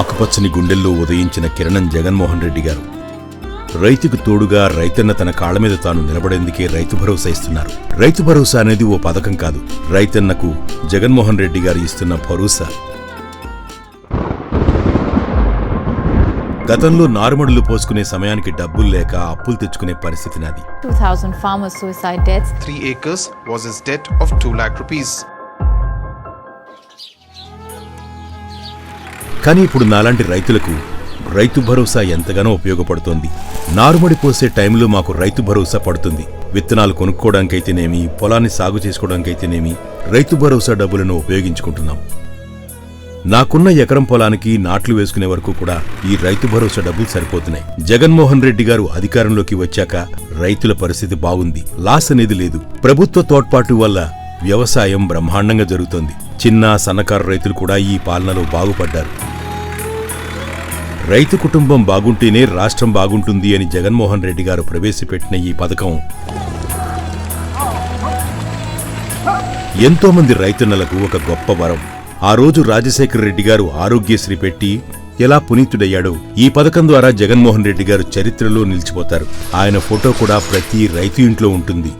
ఆకుపచ్చని గుండెల్లో ఉదయించిన కిరణం జగన్మోహన్ రెడ్డి గారు. రైతుకు తోడుగా రైతన్న తన కాళ్ళ మీద తాను నిలబడేందుకే రైతు భరోసా ఇస్తున్నారు. రైతు భరోసా అనేది ఓ పథకం కాదు. రైతన్నకు జగన్మోహన్ రెడ్డి గారు ఇస్తున్న భరోసా. గతంలో నారుమడులు పోసుకునే సమయానికి డబ్బులు లేక అప్పులు తెచ్చుకునే పరిస్థితి నాది. 2,000 farmers' suicide deaths. 3 acres was his debt of 2 lakh rupees. కానీ ఇప్పుడు నాలాంటి రైతులకు రైతు భరోసా ఎంతగానో ఉపయోగపడుతోంది. నారుమడి పోసే టైంలో మాకు రైతు భరోసా పడుతుంది. విత్తనాలు కొనుక్కోవడానికైతేనేమి పొలాన్ని సాగు చేసుకోవడానికైతేనేమి రైతు భరోసా డబ్బులను ఉపయోగించుకుంటున్నాం. నాకున్న ఎకరం పొలానికి నాట్లు వేసుకునే వరకు కూడా ఈ రైతు భరోసా డబ్బులు సరిపోతున్నాయి. జగన్మోహన్ రెడ్డి గారు అధికారంలోకి వచ్చాక రైతుల పరిస్థితి బాగుంది. లాస్ అనేది లేదు. ప్రభుత్వ తోడ్పాటు వల్ల వ్యవసాయం బ్రహ్మాండంగా జరుగుతోంది. చిన్న సన్నకారు రైతులు కూడా ఈ పాలనలో బాగుపడ్డారు. రైతు కుటుంబం బాగుంటేనే రాష్ట్రం బాగుంటుంది అని జగన్మోహన్ రెడ్డి గారు ప్రవేశపెట్టిన ఈ పథకం. ఎంతో మంది రైతన్నలకు ఒక గొప్ప వరం. ఆ రోజు రాజశేఖర రెడ్డి గారు ఆరోగ్యశ్రీ పెట్టి ఎలా పునీతుడయ్యాడో ఈ పథకం ద్వారా జగన్మోహన్ రెడ్డి గారు చరిత్రలో నిలిచిపోతారు. ఆయన ఫోటో కూడా ప్రతి రైతు ఇంట్లో ఉంటుంది.